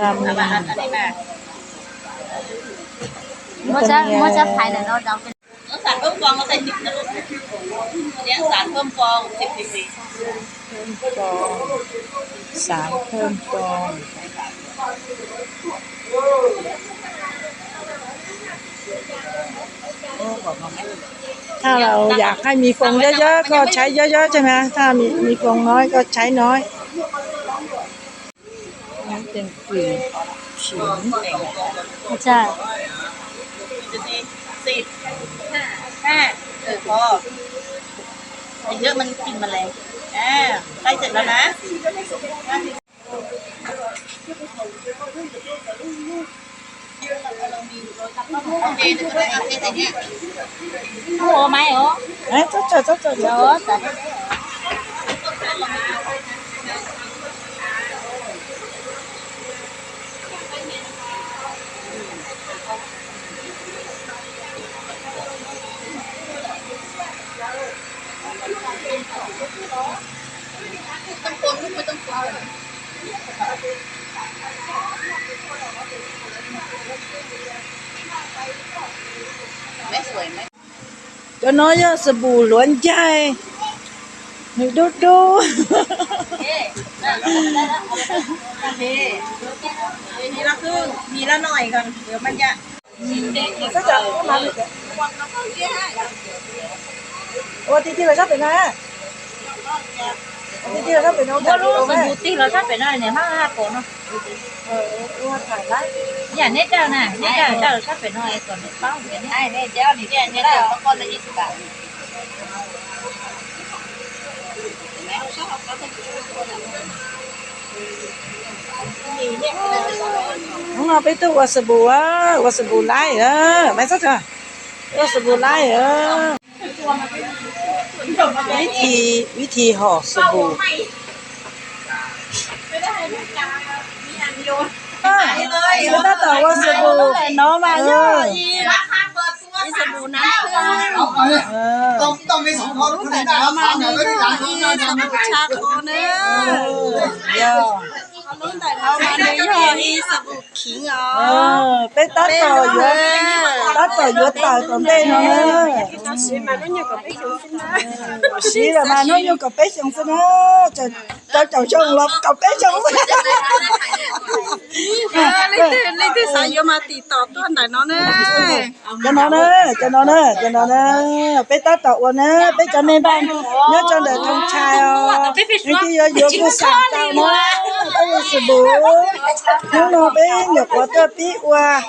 รามิเอานมาอันนี้มามันจะมันจะภายในเราเราเป็นเอาสารเพิ่มฟองเราใส่สิบนะลูกอันนี้สารเพิ่มฟองสิบซีซีเพิ่มฟองสารเพิ่มฟองถ้าเราอยากให้มีฟองเยอะๆ ก็ใช้เยอะๆ ใช่ไหมถ้ามีมีฟองน้อยก็ใช้น้อยนี่ เป็นกลิ่นฉินใช่ซีซีสิบห้าห้าเออพอใส่เยอะมันกินแมลงอ่าใกล้เสร็จแล้วนะโอเคเดี๋ยวจะได้เอาเทใส่เนี่ยโอ้ไหมโอ้เอ๊ะเจ้าเจ้าเจ้าเจ้าเดี๋ยวเจ้า ต้องคนลูกไม่ต้องคนไม่สวยไหมเจ้าน้อยอะสบู่หลวนใจนี่ดูดูเอ๊ะได้แล้วโอเคมีละครึ่งมีละหน่อยก่อน เดี๋ยวมันจะก็จะมาเลย อ้ที่ที่เราชอบเป็นนะที่ที่เราชอบเป็นน้องก็กันรู้โอ้สแม่บู่ตีเราชอบเป็นอะไรเนี่ยห้าห้าโกเนาะเออว่าถ่ายได้อย่างนี้เจ้าน่ะนี่เจ้าเจ้าชอบเป็นอะไรก่อนเนี่ยเป้าอย่างนี้ไอ้เนี่ยเจ้านี่เนี่ยเนี่ยเจ้าละก้อนละยี่สิบบาทมีเนี่ยน้องเอาไปตู้วัสบู่อะวัสบู่ไล่เออไม่สักค่ะวัสบู่ไล่เออ วิธีวิธีห่อสบู่เออไม่ต้องต่อวัสบู่น้องมาเยอะราคาเปิดตัวสบู่น้ำเครื่องเอาเอาเนี่ยเออต้องต้องมีสองคนรู้แต่ได้เอามาเนี่ยไม่ได้หลายคนนะเนี่ยไม่ได้ชาโคเนื้อเยอะเอามาในยี่ห้ออีสบู่ขิงอ๋อเออไปตัดต่อเยอะตัดต่อเยอะ ต่อตอนเต้นเนาะสีละมาโน่นอยู่กับเป๊ะชงซะนะจะจะเจ้าชงลบกับเป๊ะชงซะเลยตื่นเลยตื่นสายโยมาติดต่อตัวไหนเนาะเนี่ยจะนอนเนอะจะนอนเนอะจะนอนเนอะไปตัดต่อวันเนอะไปจะไม่บ้าน nhớ cho đời thông trai ờ những cái giờ giờ cứ sẵn tao nó có một sự bố nó nó bé nhập qua tơ tí qua